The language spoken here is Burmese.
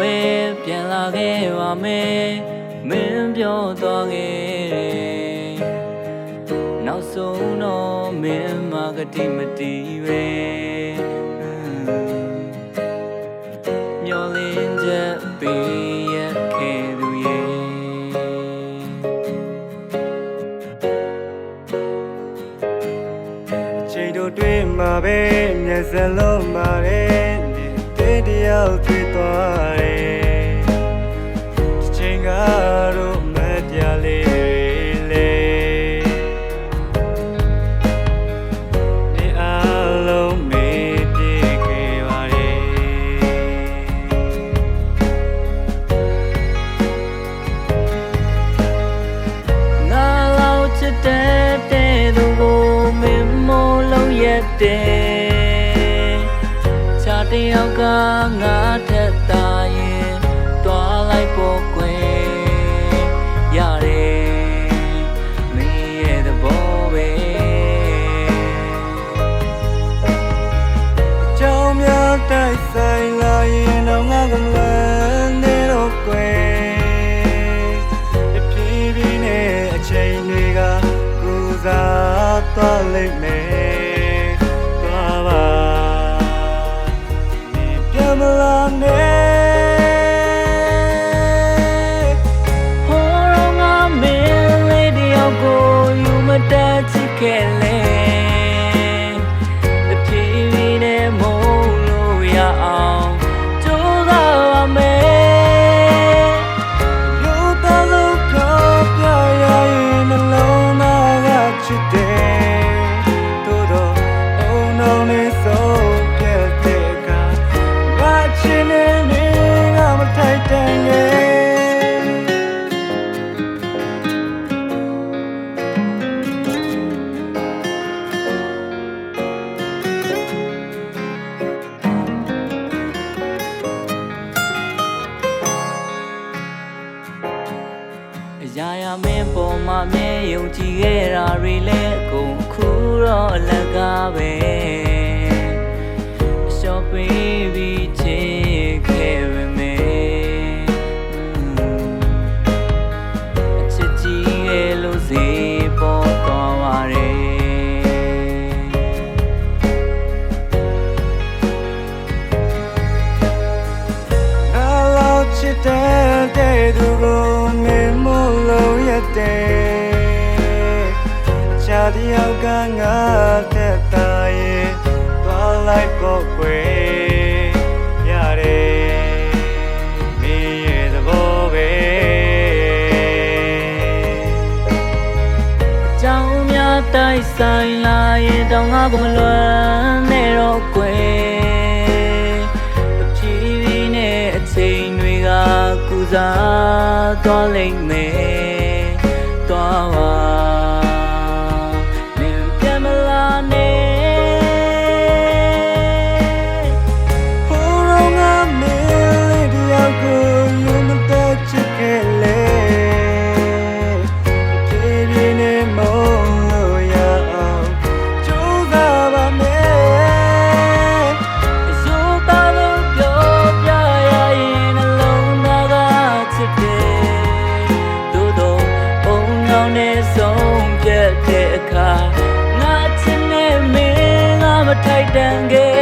လေးပါပဲပြန်လာခဲ့ပါမယ်မင်းပြောသွားခဲ့တယ်နောက်ဆုံးတော့မင်းမကတိမတီးပဲမျောလင်းချက်ပေးရခဲ့သူရဲ့ချိန်တို့တွေ့မှာပဲမျက်စလုံးမှာတဲ့ တဲ့တရားတွေ့သွားတယ်ချိန်ကတော့မတရားလေးလေဒီအလုံးမေးပြေခဲ့ပါရဲ့ငါလောက်ချစ်တဲ့တဲ့သူကိုမင်းမို့လုံးရက်တဲ့ချာ တယောက်ကငါထက်သာရင်တွားလိုက်ဖို့ကွယ်ရတယ်မင်းရဲ့သဘောပဲကြောင်များတိုက်ဆိုင်လာရင်တော့ငါကမန်နေတော့ကွယ်တဖြည်းဖြည်းနဲ့အချိန်တွေကကူစားသွားလိမ့်မယ် ရာရာမင်းပေါ်မှာမြဲယုံကြည်ခဲ့တာတွေလည်းအကုန်ခုတော့အလကားပဲ လို့ရတဲ့ချာတယောက်ကငါတဲ့တာရဲ့သွားလိုက်ပေါ့ကွယ်ရတယ်မင်းရဲ့သဘောပဲကြောင်များတိုက်ဆိုင်လာရင်တောင်ငါကမလွမ်းနဲ့တော့ကွယ်အဖြည်းဖြည်းနဲ့အချိန်တွေကကူစားသွားလိမ့်မယ် င်နဲ့ဆုံးပြတ်တဲ့အခါငါချစ်နေမင်းငါမထိုက်တန်ခဲ့